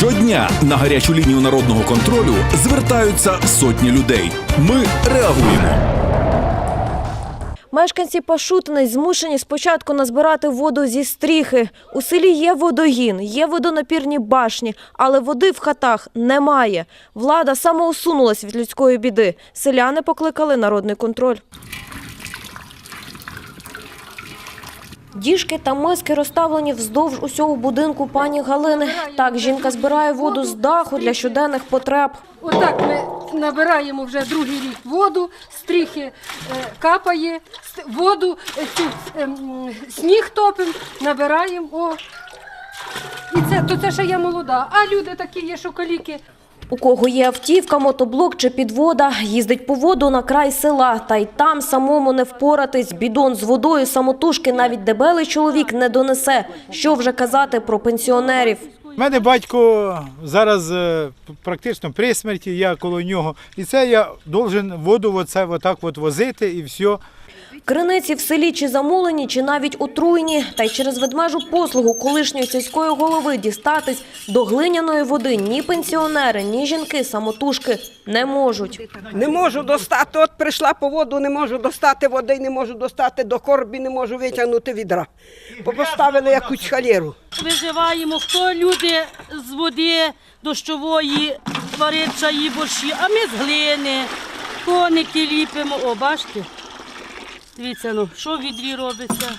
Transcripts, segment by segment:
Щодня на гарячу лінію народного контролю звертаються сотні людей. Ми реагуємо. Мешканці Пашутини змушені спочатку назбирати воду зі стріхи. У селі є водогін, є водонапірні башні, але води в хатах немає. Влада самоусунулась від людської біди. Селяни покликали народний контроль. Діжки та миски розставлені вздовж усього будинку пані Галини. Так, жінка збирає воду з даху для щоденних потреб. Отак ми набираємо вже другий рік воду, стріхи е, капає, воду, е, ем, сніг топимо, набираємо. І це, то це ще я молода. А люди такі є, що каліки. У кого є автівка, мотоблок чи підвода, їздить по воду на край села. Та й там самому не впоратись. Бідон з водою самотужки навіть дебелий чоловік не донесе. Що вже казати про пенсіонерів. У мене батько зараз е, практично при смерті, я коло нього. І це я должен воду оце отак от возити і все. Криниці в селі чи замулені, чи навіть отруйні. Та й через ведмежу послугу колишньої сільської голови дістатись до глиняної води ні пенсіонери, ні жінки самотужки не можуть. Не можу достати. От прийшла по воду, не можу достати води, не можу достати до корбі, не можу витягнути відра. Бо Поставили якусь халеру. виживаємо, хто люди з води дощової варить чаї борщі, а ми з глини, коники ліпимо. О, бачите? Дивіться, ну, що в відрі робиться.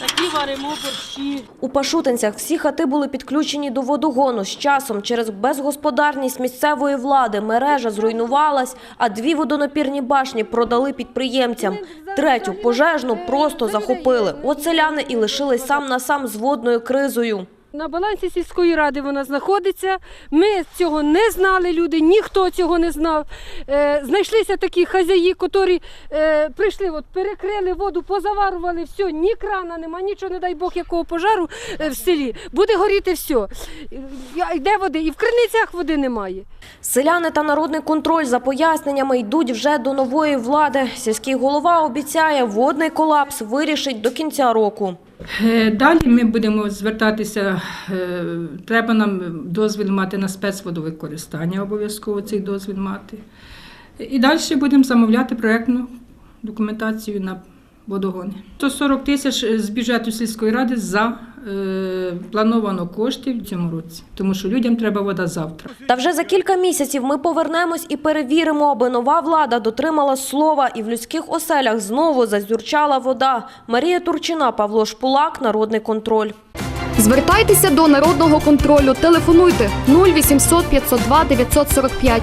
Такі варимо борщі. У Пашутинцях всі хати були підключені до водогону. З часом через безгосподарність місцевої влади мережа зруйнувалась, а дві водонапірні башні продали підприємцям. Третю пожежну просто захопили. От селяни і лишились сам на сам з водною кризою. На балансі сільської ради вона знаходиться. Ми цього не знали, люди, ніхто цього не знав. Е, знайшлися такі хазяї, які е, прийшли, от, перекрили воду, позаварували все, ні крана нема, нічого, не дай Бог, якого пожару е, в селі. Буде горіти все. Йде води, і в криницях води немає. Селяни та народний контроль за поясненнями йдуть вже до нової влади. Сільський голова обіцяє, водний колапс вирішить до кінця року. Е, Далі ми будемо звертатися. е, Треба нам дозвіл мати на спецводовикористання, обов'язково цей дозвіл мати. І далі будемо замовляти проєктну документацію на водогони. 140 тисяч з бюджету сільської ради за е, плановано коштів в цьому році, тому що людям треба вода завтра. Та вже за кілька місяців ми повернемось і перевіримо, аби нова влада дотримала слова і в людських оселях знову зазюрчала вода. Марія Турчина, Павло Шпулак, Народний контроль. Звертайтеся до народного контролю. Телефонуйте 0800 502 945